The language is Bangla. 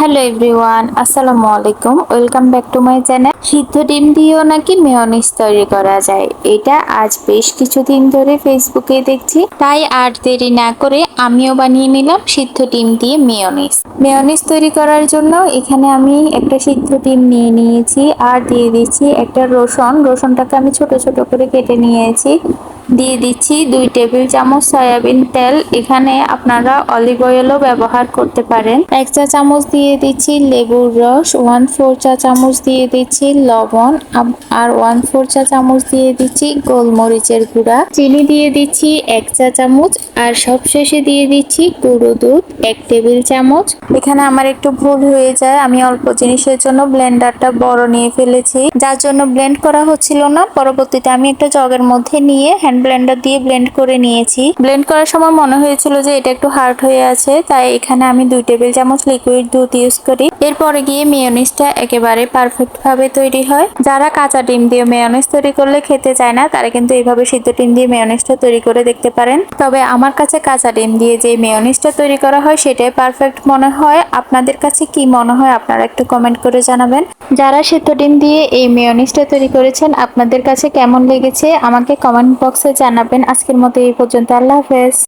হ্যালো এভরিওয়ান, আসসালামু আলাইকুম। Welcome back to my channel. সিদ্ধ ডিম দিয়েও নাকি মেয়নিজ তৈরি করা যায়। এটা আজ বেশ কিছুদিন ধরে ফেসবুকে দেখছি। তাই আর দেরি না করে আমিও বানিয়ে নিলাম সিদ্ধ ডিম দিয়ে মেয়নিজ। মেয়নিজ তৈরি করার জন্য এখানে আমি একটা সিদ্ধ ডিম নিয়ে নিয়েছি আর দিয়ে দিচ্ছি একটা রসুন। রসুনটাকে আমি ছোট ছোট করে কেটে নিয়েছি। দিয়ে দিচ্ছি দুই টেবিল চামচ সয়াবিন তেল। এখানে আপনারা অলিভ অয়েলও ব্যবহার করতে পারেন। এক চা চামচ দিয়ে দিচ্ছি লেবুর রস, ওয়ান ফোর চা চামচ দিয়ে দিচ্ছি লবণ আর ওয়ান ফোর চা চামচ দিয়ে দিচ্ছি গোলমরিচের গুঁড়া। চিনি দিয়ে দিচ্ছি এক চা চামচ, আর সবশেষে দিয়ে দিচ্ছি গুঁড়ো দুধ, এক টেবিল চামচ। এখানে আমার একটু ভুল হয়ে যায়, আমি অল্প জিনিসের জন্য ব্লেন্ডারটা বড় নিয়ে ফেলেছি। যার জন্য ব্লেন্ড করা হচ্ছিল না, পরবর্তীতে আমি একটা জগের মধ্যে নিয়ে হ্যান্ড ব্লেন্ডার দিয়ে ব্লেন্ড করে নিয়েছি। ব্লেন্ড করার সময় মনে হয়েছিল যে এটা একটু হার্ড হয়ে আছে, তাই এখানে আমি দুই টেবিল চামচ লিকুইড দুধ ইউজ করি। এরপরে গিয়ে মেয়োনিজটা একেবারে পারফেক্ট ভাবে তৈরি হয়। যারা কাঁচা ডিম দিয়ে মেয়োনিজ তৈরি করলে খেতে চায় না, তারা কিন্তু এইভাবে সিদ্ধ ডিম দিয়ে মেয়োনিজটা তৈরি করে দেখতে পারেন। তবে আমার কাছে কাঁচা ডিম দিয়ে যে মেয়োনিজটা তৈরি করা হয়, সেটাই পারফেক্ট মনে হয়। আপনাদের কাছে কি মনে হয়, আপনারা একটু কমেন্ট করে জানাবেন। যারা সিদ্ধ ডিম দিয়ে এই মেয়োনিজটা তৈরি করেছেন, আপনাদের কাছে কেমন লেগেছে? আমাকে কমেন্ট বক্সে জানাবেন। আজকের মতো এই পর্যন্ত। আল্লাহ হাফেজ।